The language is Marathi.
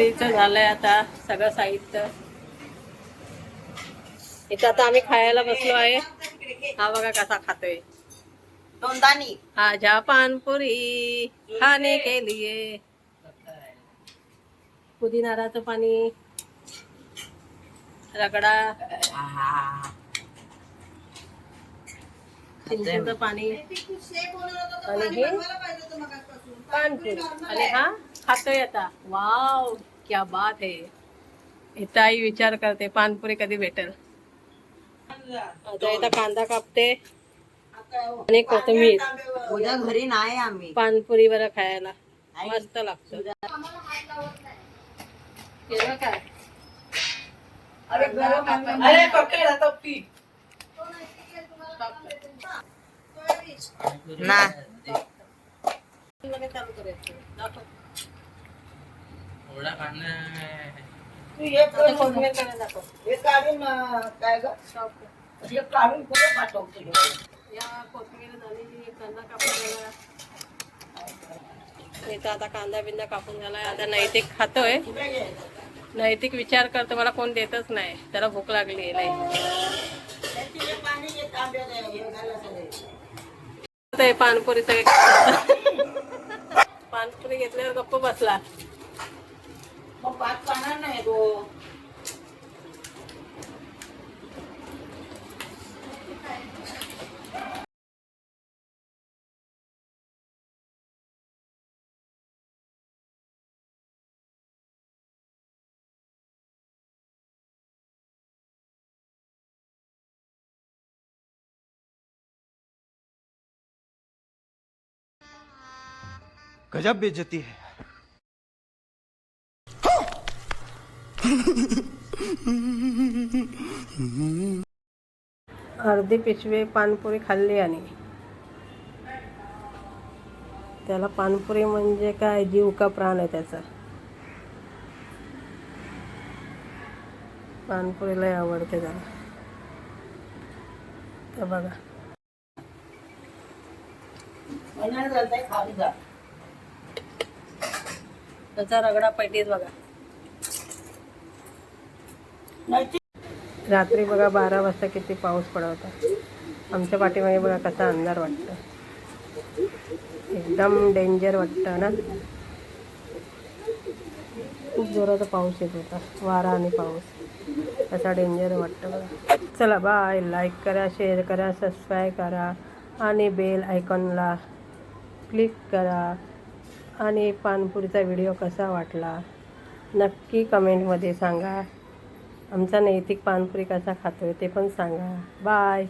पानपुरीचं झालंय आता सगळं साहित्य. इथं आता आम्ही खायला बसलो आहे. हा बघा कसा खातोय. दोनदानी. आजा पानपुरी खाने के लिए. पुदिनाराचं पाणी. रगडा. चिंचेचं पाणी. आणि हे? पानपुरी आणि हा खातोय आता. वाव क्या बात है. इथं आई विचार करते पानपुरी कधी भेटेल? आता इथं कांदा कापते. आणि कोथिंबीर. उद्या घरी नाही आम्ही. पानपुरी बरं खायला. मस्त लागतं. केलं काय? अरे पकड आता पीठ ना लगेच चालू करायचं दाखव. तू हे आता कोथिंबीरकडे दाखव. हे काढून अं, काय ग? Stop. हे काढून कुठे पाठवतो या कोथिंबीर झाली कांदा कापून झाला इथं आता कांदा बिंदा कापून झालाय आता नैतिक खातोय. नैतिक विचार करतो मला कोण देतच नाही. त्याला भूक लागली लय पाणी घे तांब्यात हे. ते पानपुरी सगळे पानपुरी घेतल्यावर गप्प बसला. मग भात खाणार नाही गो. गजब बेइज्जती है। अर्धी पिशवे पानपुरी खाल्ली आणि त्याला पानपुरी म्हणजे काय? जीव का प्राण आहे त्याचा? पानपुरी लय आवडते त्याला. तर बघा. त्याचा रगडा पैटीत बघा. रात्री बघा बारा वाजता किती पाऊस पडत होता. आमच्या पाठीमागे बघा कसा अंधार वाटतं एकदम डेंजर वाटतं ना. खूप जोराचा पाऊस येत होता. वारा आणि पाऊस. असा डेंजर वाटतं बघा. चला बाय लाईक करा शेअर करा सबस्क्राईब करा. आणि बेल आयकॉनला क्लिक करा. आणि पानपुरीचा व्हिडिओ कसा वाटला? नक्की कमेंटमध्ये सांगा. आमचा नैतिक पानपुरी कसा खातो आहे ते पण सांगा. बाय.